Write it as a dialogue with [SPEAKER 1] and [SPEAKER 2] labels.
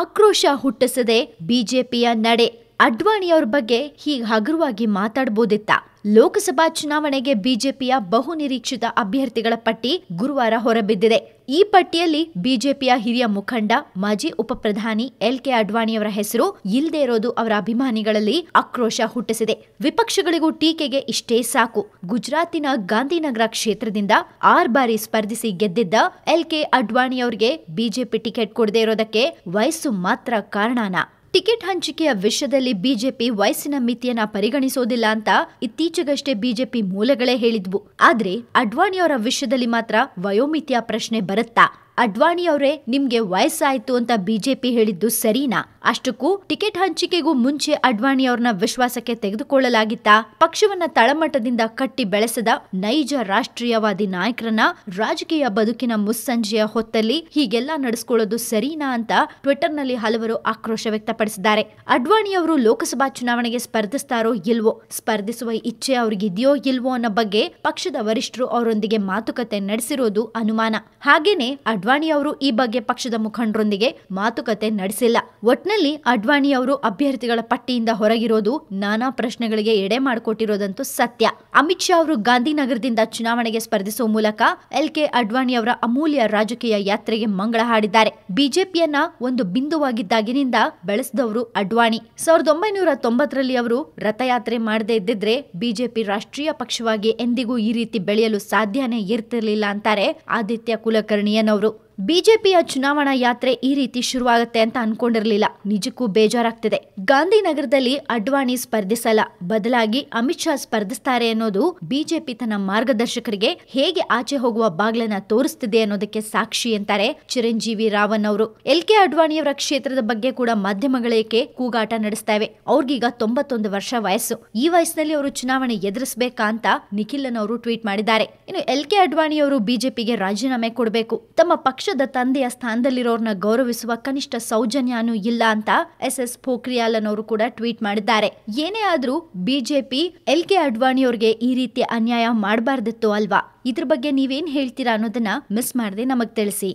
[SPEAKER 1] ಆಕ್ರೋಶ ಹುಟ್ಟಿಸದೆ ಬಿಜೆಪಿಯ ನಡೆ. ಅಡ್ವಾಣಿಯವ್ರ ಬಗ್ಗೆ ಹೀಗೆ ಹಗುರವಾಗಿ ಮಾತಾಡ್ಬೋದಿತ್ತ. ಲೋಕಸಭಾ ಚುನಾವಣೆಗೆ ಬಿಜೆಪಿಯ ಬಹುನಿರೀಕ್ಷಿತ ಅಭ್ಯರ್ಥಿಗಳ ಪಟ್ಟಿ ಗುರುವಾರ ಹೊರಬಿದ್ದಿದೆ. ಈ ಪಟ್ಟಿಯಲ್ಲಿ ಬಿಜೆಪಿಯ ಹಿರಿಯ ಮುಖಂಡ, ಮಾಜಿ ಉಪಪ್ರಧಾನಿ ಎಲ್ ಕೆ ಅಡ್ವಾಣಿಯವರ ಹೆಸರು ಇಲ್ಲದೆ ಇರೋದು ಅವರ ಅಭಿಮಾನಿಗಳಲ್ಲಿ ಆಕ್ರೋಶ ಹುಟ್ಟಿಸಿದೆ. ವಿಪಕ್ಷಗಳಿಗೂ ಟೀಕೆಗೆ ಇಷ್ಟೇ ಸಾಕು. ಗುಜರಾತಿನ ಗಾಂಧಿನಗರ ಕ್ಷೇತ್ರದಿಂದ ಆರ್ ಬಾರಿ ಸ್ಪರ್ಧಿಸಿ ಗೆದ್ದಿದ್ದ ಎಲ್ ಕೆ ಅಡ್ವಾಣಿಯವರಿಗೆ ಬಿಜೆಪಿ ಟಿಕೆಟ್ ಕೊಡದೇ ಇರೋದಕ್ಕೆ ವಯಸ್ಸು ಮಾತ್ರ ಕಾರಣನಾ? ಟಿಕೆಟ್ ಹಂಚಿಕೆಯ ವಿಷಯದಲ್ಲಿ ಬಿಜೆಪಿ ವಯಸ್ಸಿನ ಮಿತಿಯನ್ನ ಪರಿಗಣಿಸೋದಿಲ್ಲ ಅಂತ ಇತ್ತೀಚೆಗಷ್ಟೇ ಬಿಜೆಪಿ ಮೂಲಗಳೇ ಹೇಳಿದ್ವು. ಆದ್ರೆ ಅಡ್ವಾಣಿಯವರ ವಿಷಯದಲ್ಲಿ ಮಾತ್ರ ವಯೋಮಿತಿಯ ಪ್ರಶ್ನೆ ಬರುತ್ತಾ? ಅಡ್ವಾಣಿ ಅವರೇ, ನಿಮ್ಗೆ ವಯಸ್ಸಾಯ್ತು ಅಂತ ಬಿಜೆಪಿ ಹೇಳಿದ್ದು ಸರಿನಾ? ಅಷ್ಟಕ್ಕೂ ಟಿಕೆಟ್ ಹಂಚಿಕೆಗೂ ಮುಂಚೆ ಅಡ್ವಾಣಿ ಅವ್ರನ್ನ ವಿಶ್ವಾಸಕ್ಕೆ ತೆಗೆದುಕೊಳ್ಳಲಾಗಿತ್ತಾ? ಪಕ್ಷವನ್ನ ತಳಮಟ್ಟದಿಂದ ಕಟ್ಟಿ ಬೆಳೆಸದ ನೈಜ ರಾಷ್ಟ್ರೀಯವಾದಿ ನಾಯಕರನ್ನ ರಾಜಕೀಯ ಬದುಕಿನ ಮುಸ್ಸಂಜೆಯ ಹೊತ್ತಲ್ಲಿ ಹೀಗೆಲ್ಲ ನಡೆಸ್ಕೊಳ್ಳೋದು ಸರಿನಾ ಅಂತ ಟ್ವಿಟರ್ನಲ್ಲಿ ಹಲವರು ಆಕ್ರೋಶ ವ್ಯಕ್ತಪಡಿಸಿದ್ದಾರೆ. ಅಡ್ವಾಣಿ ಅವರು ಲೋಕಸಭಾ ಚುನಾವಣೆಗೆ ಸ್ಪರ್ಧಿಸ್ತಾರೋ ಇಲ್ವೋ? ಸ್ಪರ್ಧಿಸುವ ಇಚ್ಛೆ ಅವ್ರಿಗಿದೆಯೋ ಇಲ್ವೋ ಅನ್ನೋ ಬಗ್ಗೆ ಪಕ್ಷದ ವರಿಷ್ಠರು ಅವರೊಂದಿಗೆ ಮಾತುಕತೆ ನಡೆಸಿರೋದು ಅನುಮಾನ. ಹಾಗೇನೆ ಅಡ್ವಾಣಿ ಅವರು ಈ ಬಗ್ಗೆ ಪಕ್ಷದ ಮುಖಂಡರೊಂದಿಗೆ ಮಾತುಕತೆ ನಡೆಸಿಲ್ಲ. ಒಟ್ನಲ್ಲಿ ಅಡ್ವಾಣಿ ಅವರು ಅಭ್ಯರ್ಥಿಗಳ ಪಟ್ಟಿಯಿಂದ ಹೊರಗಿರೋದು ನಾನಾ ಪ್ರಶ್ನೆಗಳಿಗೆ ಎಡೆ ಮಾಡಿಕೊಟ್ಟಿರೋದಂತೂ ಸತ್ಯ. ಅಮಿತ್ ಶಾ ಅವರು ಗಾಂಧಿನಗರದಿಂದ ಚುನಾವಣೆಗೆ ಸ್ಪರ್ಧಿಸುವ ಮೂಲಕ ಎಲ್ ಕೆ ಅಡ್ವಾಣಿ ಅವರ ಅಮೂಲ್ಯ ರಾಜಕೀಯ ಯಾತ್ರೆಗೆ ಮಂಗಳ ಹಾಡಿದ್ದಾರೆ. ಬಿಜೆಪಿಯನ್ನ ಒಂದು ಬಿಂದುವಾಗಿದ್ದಾಗಿನಿಂದ ಬೆಳೆಸಿದವರು ಅಡ್ವಾಣಿ. ಸಾವಿರದ ಒಂಬೈನೂರ ತೊಂಬತ್ತರಲ್ಲಿ ಅವರು ರಥಯಾತ್ರೆ ಮಾಡದೇ ಇದ್ದಿದ್ರೆ ಬಿಜೆಪಿ ರಾಷ್ಟ್ರೀಯ ಪಕ್ಷವಾಗಿ ಎಂದಿಗೂ ಈ ರೀತಿ ಬೆಳೆಯಲು ಸಾಧ್ಯನೇ ಇರ್ತಿರ್ಲಿಲ್ಲ ಅಂತಾರೆ ಆದಿತ್ಯ ಕುಲಕರ್ಣಿಯನ್ ಅವರು eu ಬಿಜೆಪಿಯ ಚುನಾವಣಾ ಯಾತ್ರೆ ಈ ರೀತಿ ಶುರುವಾಗುತ್ತೆ ಅಂತ ಅನ್ಕೊಂಡಿರಲಿಲ್ಲ. ನಿಜಕ್ಕೂ ಬೇಜಾರಾಗ್ತಿದೆ. ಗಾಂಧಿನಗರದಲ್ಲಿ ಅಡ್ವಾಣಿ ಸ್ಪರ್ಧಿಸಲ್ಲ. ಬದಲಾಗಿ ಅಮಿತ್ ಶಾ ಸ್ಪರ್ಧಿಸ್ತಾರೆ ಅನ್ನೋದು ಬಿಜೆಪಿ ತನ್ನ ಮಾರ್ಗದರ್ಶಕರಿಗೆ ಹೇಗೆ ಆಚೆ ಹೋಗುವ ಬಾಗ್ಲನ್ನ ತೋರಿಸ್ತಿದೆ ಅನ್ನೋದಕ್ಕೆ ಸಾಕ್ಷಿ ಅಂತಾರೆ ಚಿರಂಜೀವಿ ರಾವನ್ ಅವರು. ಎಲ್ ಕೆ ಅಡ್ವಾಣಿಯವರ ಕ್ಷೇತ್ರದ ಬಗ್ಗೆ ಕೂಡ ಮಾಧ್ಯಮಗಳೇಕೆ ಕೂಗಾಟ ನಡೆಸ್ತಾ ಇವೆ. ಅವ್ರಿಗೀಗ ತೊಂಬತ್ತೊಂದು ವರ್ಷ ವಯಸ್ಸು. ಈ ವಯಸ್ಸಿನಲ್ಲಿ ಅವರು ಚುನಾವಣೆ ಎದುರಿಸಬೇಕಾ ಅಂತ ನಿಖಿಲನ್ ಅವರು ಟ್ವೀಟ್ ಮಾಡಿದ್ದಾರೆ. ಇನ್ನು ಎಲ್ ಕೆ ಅಡ್ವಾಣಿಯವರು ಬಿಜೆಪಿಗೆ ರಾಜೀನಾಮೆ ಕೊಡಬೇಕು. ತಮ್ಮ ಪಕ್ಷದ ತಂದೆಯ ಸ್ಥಾನದಲ್ಲಿರೋರ್ನ ಗೌರವಿಸುವ ಕನಿಷ್ಠ ಸೌಜನ್ಯನೂ ಇಲ್ಲ ಅಂತ ಎಸ್ ಎಸ್ ಪೋಖ್ರಿಯಾಲನ್ ಅವರು ಕೂಡ ಟ್ವೀಟ್ ಮಾಡಿದ್ದಾರೆ. ಏನೇ ಆದ್ರೂ ಬಿಜೆಪಿ, ಎಲ್ ಕೆ ಅಡ್ವಾಣಿಯವ್ರಿಗೆ ಈ ರೀತಿ ಅನ್ಯಾಯ ಮಾಡಬಾರ್ದಿತ್ತು ಅಲ್ವಾ? ಇದ್ರ ಬಗ್ಗೆ ನೀವೇನ್ ಹೇಳ್ತೀರಾ ಅನ್ನೋದನ್ನ ಮಿಸ್ ಮಾಡದೆ ನಮಗ್ ತಿಳಿಸಿ.